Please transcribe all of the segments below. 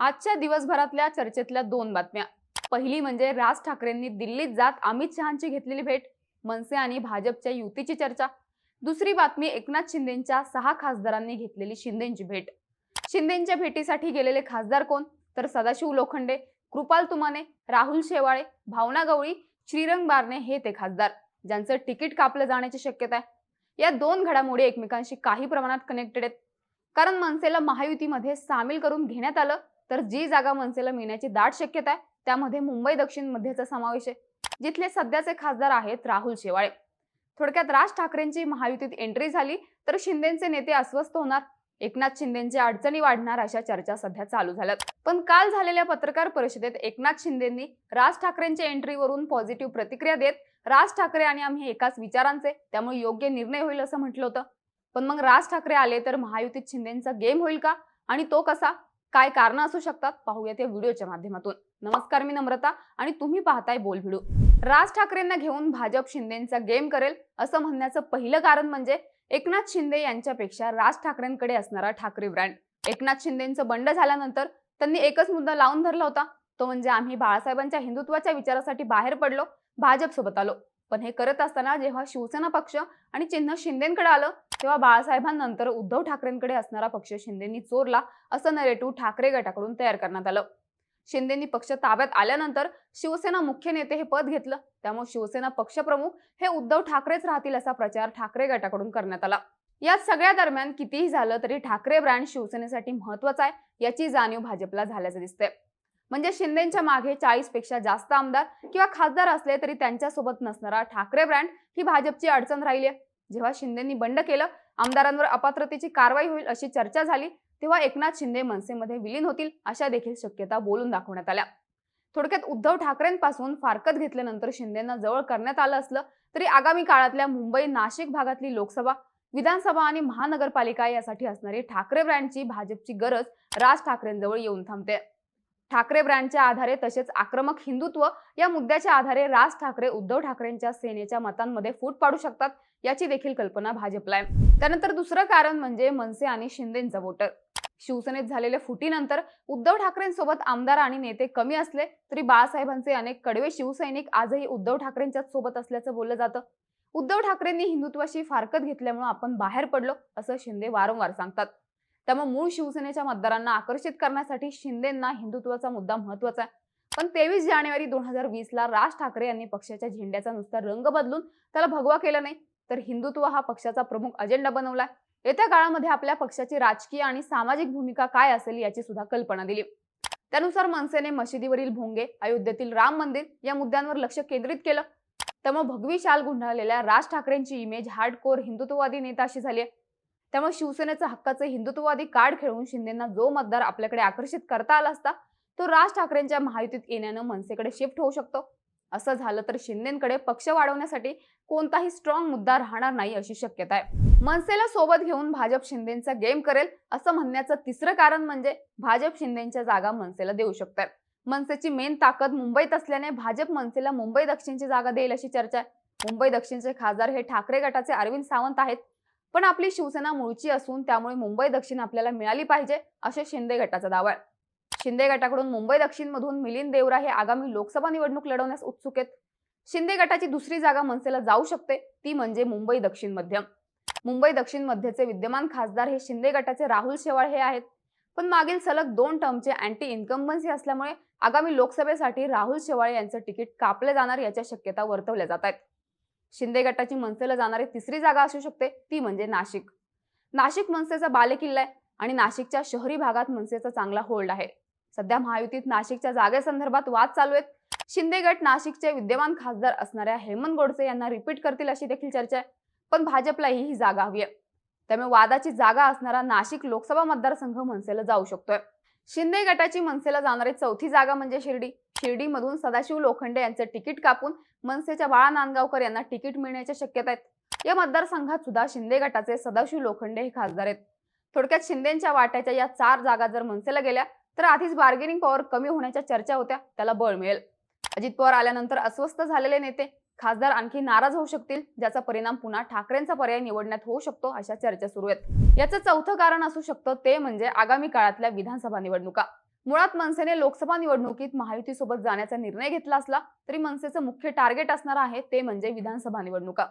आजच्या दिवसभरातल्या चर्चेतल्या दोन बातम्या. पहिली म्हणजे राज ठाकरेंनी दिल्लीत जात अमित शहांची घेतलेली भेट मनसे आणि भाजपच्या युतीची चर्चा. दुसरी बातमी एकनाथ शिंदेच्या सहा खासदारांनी घेतलेली शिंदेची भेट. शिंदेच्या भेटीसाठी गेलेले खासदार कोण? तर सदाशिव लोखंडे कृपाल तुमाने राहुल शेवाळे भावना गवळी श्रीरंग बारणे हे ते खासदार ज्यांचं तिकीट कापलं जाण्याची शक्यता आहे. या दोन घडामोडी एकमेकांशी काही प्रमाणात कनेक्टेड आहेत. कारण मनसेला महायुतीमध्ये सामील करून घेण्यात आलं तर जी जागा मनसेला मिळण्याची दाट शक्यता आहे त्यामध्ये मुंबई दक्षिण मध्येचा समावेश आहे जिथले सध्याचे खासदार आहेत राहुल शेवाळे. थोडक्यात राज ठाकरेंची महायुतीत एंट्री झाली तर शिंदेचे नेते अस्वस्थ होणार एकनाथ शिंदेच्या अडचणी वाढणार अशा चर्चा सध्या चालू झाल्यात. पण काल झालेल्या पत्रकार परिषदेत एकनाथ शिंदेंनी राज ठाकरेंच्या एंट्रीवरून पॉझिटिव्ह प्रतिक्रिया देत राज ठाकरे आणि आम्ही एकाच विचारांचे त्यामुळे योग्य निर्णय होईल असं म्हटलं होतं. पण मग राज ठाकरे आले तर महायुतीत शिंदेचा गेम होईल का? आणि तो कसा? काय कारण असू शकतात पाहूयात या व्हिडिओच्या माध्यमातून. नमस्कार मी नम्रता आणि तुम्ही पाहताय बोल व्हिडिओ. राज ठाकरेंना घेऊन भाजप शिंदेचा गेम करेल असं म्हणण्याचं पहिलं कारण म्हणजे एकनाथ शिंदे यांच्यापेक्षा राज ठाकरेंकडे असणारा ठाकरे ब्रँड. एकनाथ शिंदेचं बंड झाल्यानंतर त्यांनी एकच मुद्दा लावून धरला होता. तो म्हणजे आम्ही बाळासाहेबांच्या हिंदुत्वाच्या विचारासाठी बाहेर पडलो भाजप सोबत आलो. पण हे करत असताना जेव्हा शिवसेना पक्ष आणि चिन्ह शिंदेकडे आलं तेव्हा बाळासाहेबांनंतर उद्धव ठाकरेंकडे असणारा पक्ष शिंदेनी चोरला असं नरेटिव्ह ठाकरे गटाकडून तयार करण्यात आलं. शिंदेनी पक्ष ताब्यात आल्यानंतर शिवसेना मुख्य नेते हे पद घेतलं. त्यामुळे शिवसेना पक्षप्रमुख हे उद्धव ठाकरेच राहतील असा प्रचार ठाकरे गटाकडून करण्यात आला. या सगळ्या दरम्यान कितीही झालं तरी ठाकरे ब्रँड शिवसेनेसाठी महत्त्वाचा आहे याची जाणीव भाजपला झाल्याचं दिसतंय. म्हणजे शिंदेच्या मागे चाळीसपेक्षा जास्त आमदार किंवा खासदार असले तरी त्यांच्यासोबत नसणारा ठाकरे ब्रँड ही भाजपची अडचण राहिली आहे. जेव्हा शिंदेनी बंड केलं आमदारांवर अपात्रतेची कारवाई होईल अशी चर्चा झाली तेव्हा एकनाथ शिंदे मनसेमध्ये विलीन होतील अशा देखील शक्यता बोलून दाखवण्यात आल्या. थोडक्यात उद्धव ठाकरेंपासून फारकत घेतल्यानंतर शिंदेना जवळ करण्यात आलं असलं तरी आगामी काळातल्या मुंबई नाशिक भागातली लोकसभा विधानसभा आणि महानगरपालिका यासाठी असणारी ठाकरे ब्रँडची भाजपची गरज राज ठाकरेंजवळ येऊन थांबते. ठाकरे ब्रँडच्या आधारे तसेच आक्रमक हिंदुत्व या मुद्द्याच्या आधारे राज ठाकरे उद्धव ठाकरेंच्या सेनेच्या मतांमध्ये फूट पाडू शकतात याची देखील कल्पना भाजपला आहे. त्यानंतर दुसरं कारण म्हणजे मनसे आणि शिंदेचा वोटर. शिवसेनेत झालेल्या फुटीनंतर उद्धव ठाकरेंसोबत आमदार आणि नेते कमी असले तरी बाळासाहेबांचे अनेक कडवे शिवसैनिक आजही उद्धव ठाकरेंच्याच सोबत असल्याचं बोललं जातं. उद्धव ठाकरेंनी हिंदुत्वाशी फारकत घेतल्यामुळे आपण बाहेर पडलो असं शिंदे वारंवार सांगतात. त्यामुळे मूळ शिवसेनेच्या मतदारांना आकर्षित करण्यासाठी शिंदेंना हिंदुत्वाचा मुद्दा महत्त्वाचा आहे. पण तेवीस जानेवारी दोन हजार वीस ला राज ठाकरे यांनी पक्षाच्या झेंड्याचा नुसता रंग बदलून त्याला भगवा केला नाही तर हिंदुत्व हा पक्षाचा प्रमुख अजेंडा बनवलाय. येत्या काळामध्ये आपल्या पक्षाची राजकीय आणि सामाजिक भूमिका काय असेल याची सुद्धा कल्पना दिली. त्यानुसार मनसेने मशिदीवरील भोंगे अयोध्येतील राम मंदिर या मुद्द्यांवर लक्ष केंद्रित केलं. त्यामुळे भगवी शाल गुंडाळलेल्या राज ठाकरेंची इमेज हार्डकोर हिंदुत्ववादी नेता अशी झाली आहे. त्यामुळे शिवसेनेचं हक्काचं हिंदुत्ववादी कार्ड खेळून शिंदेना जो मतदार आपल्याकडे आकर्षित करता आला असता तो राज ठाकरेंच्या महायुतीत येण्यानं मनसेकडे शिफ्ट होऊ शकतो. असं झालं तर शिंदेकडे पक्ष वाढवण्यासाठी कोणताही स्ट्रॉंग मुद्दा राहणार नाही अशी शक्यता आहे. मनसेला सोबत घेऊन भाजप शिंदेचा गेम करेल असं म्हणण्याचं तिसरं कारण म्हणजे भाजप शिंदेच्या जागा मनसेला देऊ शकतात मनसेची मेन ताकद मुंबईत असल्याने भाजप मनसेला मुंबई दक्षिणची जागा देईल अशी चर्चा आहे. मुंबई दक्षिणचे खासदार हे ठाकरे गटाचे अरविंद सावंत आहेत. पण आपली शिवसेना मूळची असून त्यामुळे मुंबई दक्षिण आपल्याला मिळाली पाहिजे असे शिंदे गटाचा दावा आहे. शिंदे गटाकडून मुंबई दक्षिण मधून मिलिंद देवरा हे आगामी लोकसभा निवडणूक लढवण्यास उत्सुक आहेत. शिंदे गटाची दुसरी जागा मनसेला जाऊ शकते ती म्हणजे मुंबई दक्षिण मध्य मुंबई दक्षिण मध्यचे विद्यमान खासदार हे शिंदे गटाचे राहुल शेवाळ हे आहेत. पण मागील सलग दोन टर्मचे अँटी इन्कम्बन्सी असल्यामुळे आगामी लोकसभेसाठी राहुल शेवाळे यांचं तिकीट कापले जाणार याच्या शक्यता वर्तवल्या जात आहेत. शिंदे गटाची मनसेला जाणारी तिसरी जागा असू शकते ती म्हणजे नाशिक. नाशिक मनसेचा बालेकिल्ला आहे आणि नाशिकच्या शहरी भागात मनसेचा चांगला होल्ड आहे. सध्या महायुतीत नाशिकच्या जागेसंदर्भात वाद चालू आहेत. शिंदे गट नाशिकचे विद्यमान खासदार असणाऱ्या हेमंत गोडसे यांना रिपीट करतील अशी देखील चर्चा आहे पण भाजपलाही ही जागा हवी आहे. त्यामुळे वादाची जागा असणारा नाशिक लोकसभा मतदारसंघ मनसेला जाऊ शकतोय. शिंदे गटाची मनसेला जाणारी चौथी जागा म्हणजे शिर्डी. शिर्डीमधून सदाशिव लोखंडे यांचे तिकीट कापून मनसेच्या बाळा नांदगावकर यांना तिकीट मिळण्याच्या शक्यता आहेत. या मतदारसंघात सुद्धा शिंदे गटाचे सदाशिव लोखंडे हे खासदार आहेत. थोडक्यात शिंदेच्या वाट्याच्या या चार जागा जर मनसेला गेल्या तर आधीच बार्गेनिंग पॉवर कमी होण्याच्या चर्चा होत्या त्याला बळ मिळेल. अजित पवार आल्यानंतर अस्वस्थ झालेले नेते खासदार आणखी नाराज होऊ शकतील ज्याचा परिणाम पुन्हा ठाकरेंचा पर्याय निवडण्यात होऊ शकतो अशा चर्चा सुरू आहेत. याचं चौथं कारण असू शकतं ते म्हणजे आगामी काळातल्या विधानसभा निवडणुका. मुळात मनसेने लोकसभा निवडणुकीत महायुतीसोबत जाण्याचा निर्णय घेतला असला तरी मनसेचं मुख्य टार्गेट असणार आहे ते म्हणजे विधानसभा निवडणुका.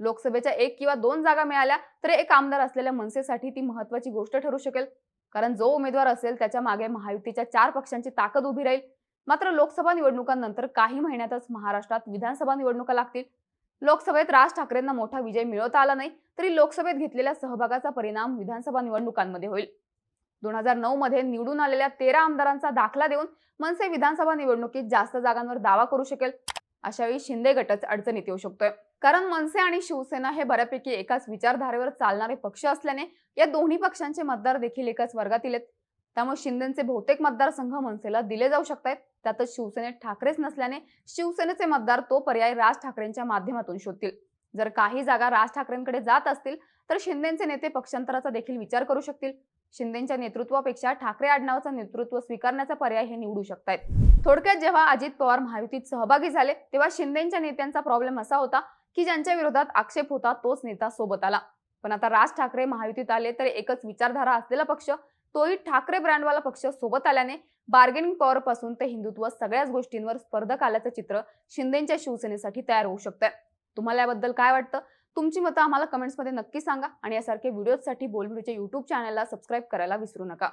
लोकसभेच्या एक किंवा दोन जागा मिळाल्या तर एक आमदार असलेल्या मनसेसाठी ती महत्वाची गोष्ट ठरू शकेल. कारण जो उमेदवार असेल त्याच्यामागे महायुतीच्या चार पक्षांची ताकद उभी राहील. मात्र लोकसभा निवडणुकांनंतर काही महिन्यातच महाराष्ट्रात विधानसभा निवडणुका लागतील. लोकसभेत राज ठाकरेंना मोठा विजय मिळवता आला नाही तरी लोकसभेत घेतलेल्या सहभागाचा परिणाम विधानसभा निवडणुकांमध्ये होईल. दोन हजार नऊ मध्ये निवडून आलेल्या तेरा आमदारांचा दाखला देऊन मनसे विधानसभा निवडणुकीत जास्त जागांवर दावा करू शकेल अशावेळी शिंदे गटच अडचणीत येऊ शकतोय. कारण मनसे आणि शिवसेना हे बऱ्यापैकी एकाच विचारधारेवर चालणारे पक्ष असल्याने या दोन्ही पक्षांचे मतदार देखील एकाच वर्गातील आहेत. त्यामुळे शिंदेचे बहुतेक मतदारसंघ मनसेला दिले जाऊ शकतात त्यातच शिवसेनेत ठाकरेच नसल्याने शिवसेनेचे मतदार तो पर्याय राज ठाकरेंच्या माध्यमातून शोधतील. जर काही जागा राज ठाकरेंकडे जात असतील तर शिंदेचे नेते पक्षांतराचा देखील विचार करू शकतील. शिंदेच्या नेतृत्वापेक्षा ठाकरे आडनावाचं नेतृत्व स्वीकारण्याचा पर्याय हे निवडू शकतात थोडक्यात जेव्हा अजित पवार महायुतीत सहभागी झाले तेव्हा शिंदेच्या नेत्यांचा प्रॉब्लेम असा होता की ज्यांच्या विरोधात आक्षेप होता तोच नेता सोबत आला. पण आता राज ठाकरे महायुतीत आले तर एकच विचारधारा असलेला पक्ष तोही ठाकरे ब्रँडवाला पक्ष सोबत आल्याने बार्गेनिंग पॉवर पासून ते हिंदुत्व सगळ्याच गोष्टींवर स्पर्धक आल्याचं चित्र शिंदेच्या शिवसेनेसाठी तयार होऊ शकतंय. तुम्हाला याबद्दल काय वाटतं? तुमची मतं आम्हाला कमेंट्समध्ये नक्की सांगा आणि यासारखे व्हिडिओजसाठी बोलबिडूच्या यूट्यूब चॅनलला सबस्क्राईब करायला विसरू नका.